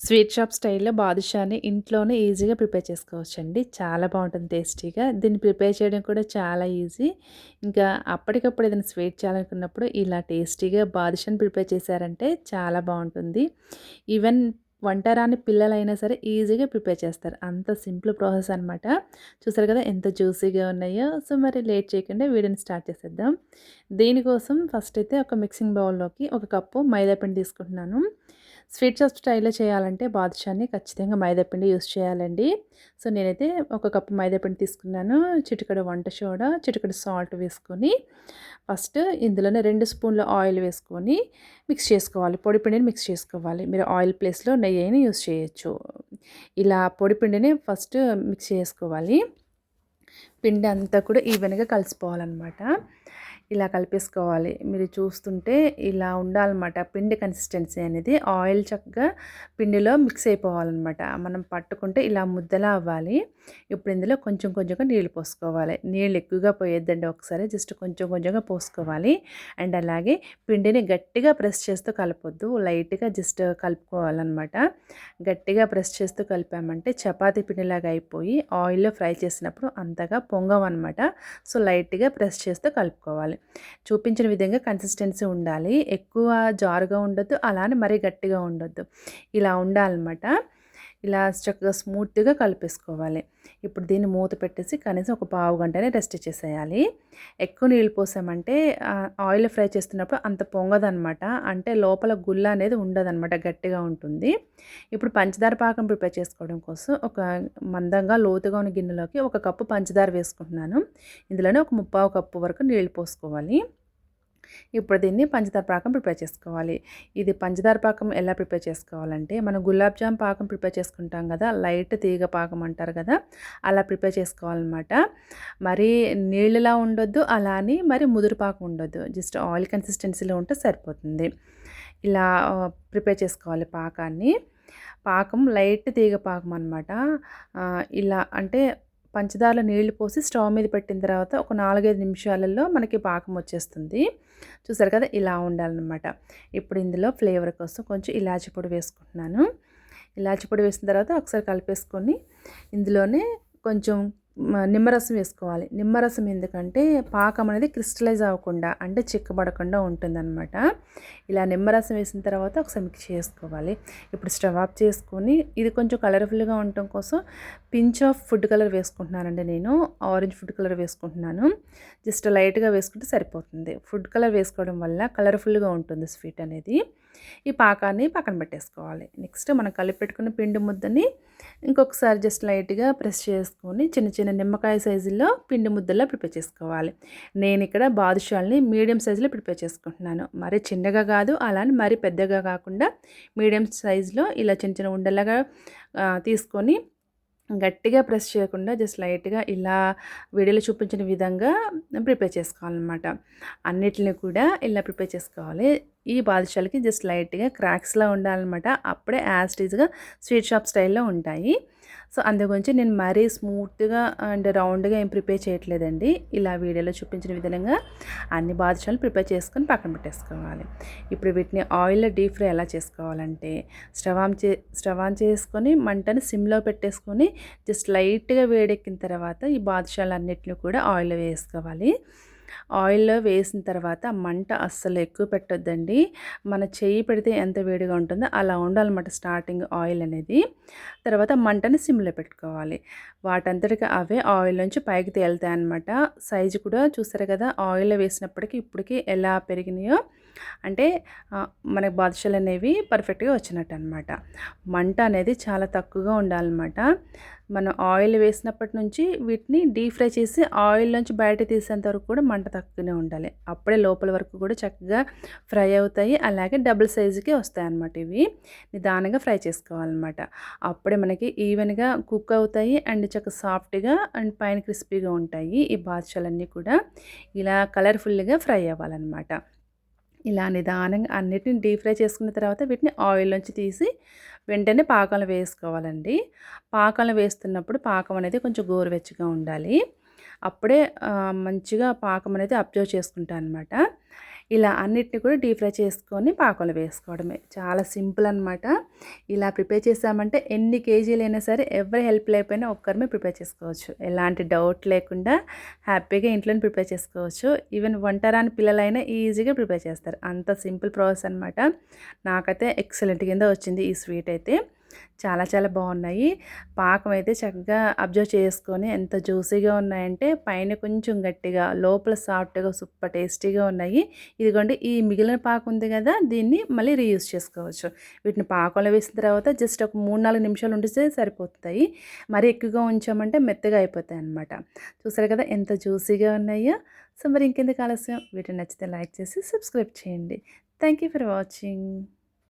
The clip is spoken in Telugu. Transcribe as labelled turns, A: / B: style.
A: స్వీట్ షాప్ స్టైల్‌లో బాదుషాని ఇంట్లోనే ఈజీగా ప్రిపేర్ చేసుకోవచ్చండి. చాలా బాగుంటుంది టేస్టీగా. దీన్ని ప్రిపేర్ చేయడం కూడా చాలా ఈజీ. ఇంకా అప్పటికప్పుడు ఏదైనా స్వీట్ చేయాలనుకున్నప్పుడు ఇలా టేస్టీగా బాదుషాని ప్రిపేర్ చేశారంటే చాలా బాగుంటుంది ఈవెన్ వంట రాని పిల్లలైనా సరే ఈజీగా ప్రిపేర్ చేస్తారు. అంత సింపుల్ ప్రాసెస్ అనమాట. చూసారు కదా ఎంత జ్యూసీగా ఉన్నాయో. సో, మరి లేట్ చేయకుండా వీడియోని స్టార్ట్ చేసేద్దాం. దీనికోసం ఫస్ట్ అయితే ఒక మిక్సింగ్ బౌల్‌లోకి ఒక కప్పు మైదా పిండి తీసుకుంటున్నాను. స్వీట్ షాప్ స్టైల్‌లో చేయాలంటే బాదుషాని ఖచ్చితంగా మైదాపిండి యూస్ చేయాలండి. సో, నేనైతే ఒక కప్పు మైదాపిండి తీసుకున్నాను. చిటికడ వంట సోడా, చిటికడ సాల్ట్ వేసుకొని ఫస్ట్ ఇందులోనే రెండు స్పూన్ల ఆయిల్ వేసుకొని మిక్స్ చేసుకోవాలి. పొడి పిండిని మిక్స్ చేసుకోవాలి. మీరు ఆయిల్ ప్లేస్‌లో నెయ్యిని యూస్ చేయొచ్చు. ఇలా పొడి పిండిని ఫస్ట్ మిక్స్ చేసుకోవాలి. పిండి అంతా కూడా ఈవెన్‌గా కలిసిపోవాలనమాట. ఇలా కలిపేసుకోవాలి. మీరు చూస్తుంటే ఇలా ఉండాలన్నమాట పిండి కన్సిస్టెన్సీ అనేది. ఆయిల్ చక్కగా పిండిలో మిక్స్ అయిపోవాలన్నమాట. మనం పట్టుకుంటే ఇలా ముద్దలా అవ్వాలి. ఇప్పుడు ఇందులో కొంచెం కొంచెంగా నీళ్ళు పోసుకోవాలి. నీళ్ళు ఎక్కువగా పోయేద్దండి ఒకసారి జస్ట్ కొంచెం కొంచెంగా పోసుకోవాలి. అండ్ అలాగే పిండిని గట్టిగా ప్రెస్ చేస్తూ కలపొద్దు. లైట్‌గా జస్ట్ కలుపుకోవాలన్నమాట. గట్టిగా ప్రెస్ చేస్తూ కలిపామంటే చపాతీ పిండిలాగా అయిపోయి ఆయిల్‌లో ఫ్రై చేసినప్పుడు అంతగా పొంగవన్నమాట. సో, లైట్‌గా ప్రెస్ చేస్తూ కలుపుకోవాలి. చూపించిన విధంగా కన్సిస్టెన్సీ ఉండాలి. ఎక్కువ జారుగా ఉండొద్దు. అలానే మరీ గట్టిగా ఉండొద్దు. ఇలా ఉండాలన్నమాట. ఇలా చక్కగా స్మూత్‌గా కలిపేసుకోవాలి. ఇప్పుడు దీన్ని మూత పెట్టేసి కనీసం ఒక పావు గంటనే రెస్ట్ చేసేయాలి. ఎక్కువ నీళ్ళు పోసామంటే ఆయిల్ ఫ్రై చేస్తున్నప్పుడు అంత పొంగదనమాట. అంటే లోపల గుల్ల అనేది ఉండదనమాట. గట్టిగా ఉంటుంది. ఇప్పుడు పంచదార పాకం ప్రిపేర్ చేసుకోవడం కోసం ఒక మందంగా లోతుగా ఉన్న గిన్నెలోకి ఒక కప్పు పంచదార వేసుకుంటున్నాను. ఇందులోనే ఒక ముప్పావు కప్పు వరకు నీళ్ళు పోసుకోవాలి. ఇప్పుడు దీన్ని పంచదార పాకం ప్రిపేర్ చేసుకోవాలి. ఇది పంచదార పాకం ఎలా ప్రిపేర్ చేసుకోవాలంటే మనం గులాబ్ జామ్ పాకం ప్రిపేర్ చేసుకుంటాం కదా! లైట్ తీగ పాకం అంటారు కదా! అలా ప్రిపేర్ చేసుకోవాలన్నమాట మరి నీళ్ళలా ఉండొద్దు. అలా అని మరి ముదురు పాకం ఉండొద్దు. జస్ట్ ఆయిల్ కన్సిస్టెన్సీలో ఉంటే సరిపోతుంది. ఇలా ప్రిపేర్ చేసుకోవాలి పాకాన్ని. పాకం లైట్ తీగ పాకం అనమాట. ఇలా అంటే పంచదారలో నీళ్ళు పోసి స్టవ్ మీద పెట్టిన తర్వాత ఒక 4, 5 నిమిషాలలో మనకి పాకం వచ్చేస్తుంది. చూసారు కదా! ఇలా ఉండాలన్నమాట ఇప్పుడు ఇందులో ఫ్లేవర్ కోసం కొంచెం ఇలాచి పొడి వేసుకుంటున్నాను. ఇలాచి పొడి వేసిన తర్వాత ఒకసారి కలిపేసుకొని ఇందులోనే కొంచెం నిమ్మరసం వేసుకోవాలి. నిమ్మరసం ఎందుకంటే పాకం అనేది క్రిస్టలైజ్ అవ్వకుండా అంటే చిక్కబడకుండా ఉంటుందన్నమాట ఇలా నిమ్మరసం వేసిన తర్వాత ఒకసారి మిక్స్ చేసుకోవాలి. ఇప్పుడు స్టవ్ ఆఫ్ చేసుకొని ఇది కొంచెం కలర్‌ఫుల్‌గా ఉండటం కోసం పించ్ ఆఫ్ ఫుడ్ కలర్ వేసుకుంటున్నానండి నేను. ఆరెంజ్ ఫుడ్ కలర్ వేసుకుంటున్నాను. జస్ట్ లైట్‌గా వేసుకుంటే సరిపోతుంది. ఫుడ్ కలర్ వేసుకోవడం వల్ల కలర్‌ఫుల్‌గా ఉంటుంది స్వీట్ అనేది. ఈ పాకాన్ని పక్కన పెట్టేసుకోవాలి. నెక్స్ట్ మనం కలిపి పెట్టుకున్న పిండి ముద్దని ఇంకొకసారి జస్ట్ లైట్‌గా ప్రెస్ చేసుకొని చిన్న చిన్న నిమ్మకాయ సైజులో పిండి ముద్దలా ప్రిపేర్ చేసుకోవాలి. నేను ఇక్కడ బాదుషాల్ని మీడియం సైజులో ప్రిపేర్ చేసుకుంటున్నాను. మరీ చిన్నగా కాదు. అలా అని మరీ పెద్దగా కాకుండా మీడియం సైజులో ఇలా చిన్న చిన్న ఉండలాగా తీసుకొని గట్టిగా ప్రెస్ చేయకుండా జస్ట్ లైట్‌గా ఇలా వీడియోలో చూపించిన విధంగా ప్రిపేర్ చేసుకోవాలన్నమాట అన్నిటిని కూడా ఇలా ప్రిపేర్ చేసుకోవాలి. ఈ బాదుషాలకి జస్ట్ లైట్‌గా క్రాక్స్‌లా ఉండాలన్నమాట అప్పుడే యాస్టీజ్గా ఈజ్‌గా స్వీట్ షాప్ స్టైల్‌లో ఉంటాయి. సో, అందు గురించి నేను మరీ స్మూత్‌గా అండ్ రౌండ్‌గా ఏం ప్రిపేర్ చేయట్లేదండి. ఇలా వీడియోలో చూపించిన విధంగా అన్ని బాదుషాలు ప్రిపేర్ చేసుకొని పక్కన పెట్టేసుకోవాలి. ఇప్పుడు వీటిని ఆయిల్‌లో డీప్ ఫ్రై ఎలా చేసుకోవాలంటే స్టవ్ ఆన్ చే స్టవ్ ఆన్ చేసుకొని మంటని సిమ్‌లో పెట్టేసుకొని జస్ట్ లైట్‌గా వేడెక్కిన తర్వాత ఈ బాదుషాలు అన్నింటినీ కూడా ఆయిల్‌లో వేసుకోవాలి. ఆయిల్‌లో వేసిన తర్వాత మంట అస్సలు ఎక్కువ పెట్టొద్దండి. మన చేయి పెడితే ఎంత వేడిగా ఉంటుందో అలా ఉండాలన్నమాట స్టార్టింగ్ ఆయిల్ అనేది. తర్వాత మంటని సిమ్‌లో పెట్టుకోవాలి. వాటంతటికి అవే ఆయిల్ నుంచి పైకి తేలుతాయన్నమాట. సైజు కూడా చూసారు కదా! ఆయిల్‌లో వేసినప్పటికీ ఇప్పటికీ ఎలా పెరిగినాయో అంటే మనకి మనకి బాదుషాలనేవి పర్ఫెక్ట్‌గా వచ్చినట్టు అనమాట మంట అనేది చాలా తక్కువగా ఉండాలన్నమాట. మనం ఆయిల్ వేసినప్పటి నుంచి వీటిని డీప్ ఫ్రై చేసి ఆయిల్ నుంచి బయట తీసేంత వరకు కూడా మంట తక్కువనే ఉండాలి. అప్పుడే లోపల వరకు కూడా చక్కగా ఫ్రై అవుతాయి. అలాగే డబుల్ సైజుకి వస్తాయి అన్నమాట ఇవి. నిదానంగా ఫ్రై చేసుకోవాలన్నమాట. అప్పుడే మనకి ఈవెన్‌గా కుక్ అవుతాయి. అండ్ చక్కగా సాఫ్ట్‌గా అండ్ పైన క్రిస్పీగా ఉంటాయి. ఈ బాదుషాలన్నీ కూడా ఇలా కలర్‌ఫుల్‌గా ఫ్రై అవ్వాలన్నమాట. ఇలా నిదానంగా అన్నిటిని డీప్ ఫ్రై చేసుకున్న తర్వాత వీటిని ఆయిల్ నుంచి తీసి వెంటనే పాకాలు వేసుకోవాలండి. పాకాలు వేస్తున్నప్పుడు పాకం అనేది కొంచెం గోరువెచ్చగా ఉండాలి. అప్పుడే మంచిగా పాకం అనేది అబ్జర్వ్ చేసుకుంటాను అనమాట ఇలా అన్నిటిని కూడా డీప్ ఫ్రై చేసుకొని పాకంలో వేసుకోవడమే. చాలా సింపుల్ అనమాట ఇలా ప్రిపేర్ చేసామంటే ఎన్ని కేజీలైనా సరే ఎవరి హెల్ప్ లేకపోయినా ఒక్కరిమే ప్రిపేర్ చేసుకోవచ్చు. ఎలాంటి డౌట్ లేకుండా హ్యాపీగా ఇంట్లోనే ప్రిపేర్ చేసుకోవచ్చు. ఈవెన్ వంటరాని పిల్లలైనా ఈజీగా ప్రిపేర్ చేస్తారు. అంత సింపుల్ ప్రాసెస్ అనమాట నాకైతే ఎక్సలెంట్ కింద వచ్చింది ఈ స్వీట్ అయితే. చాలా చాలా బాగున్నాయి. పాకం అయితే చక్కగా అబ్జర్వ్ చేసుకొని ఎంత జ్యూసీగా ఉన్నాయంటే పైన కొంచెం గట్టిగా లోపల సాఫ్ట్గా సూపర్ టేస్టీగా ఉన్నాయి. ఇదిగోండి ఈ మిగిలిన పాకు ఉంది కదా దీన్ని మళ్ళీ రీయూజ్ చేసుకోవచ్చు. వీటిని పాకంలో వేసిన తర్వాత జస్ట్ ఒక మూడు నాలుగు నిమిషాలు ఉండితే సరిపోతాయి. మరి ఎక్కువగా ఉంచామంటే మెత్తగా అయిపోతాయి అనమాట చూసారు కదా ఎంత జ్యూసీగా ఉన్నాయో. సో మరి ఇంకెందుకు ఆలస్యం? వీటిని నచ్చితే లైక్ చేసి సబ్స్క్రైబ్ చేయండి. Thank you for watching.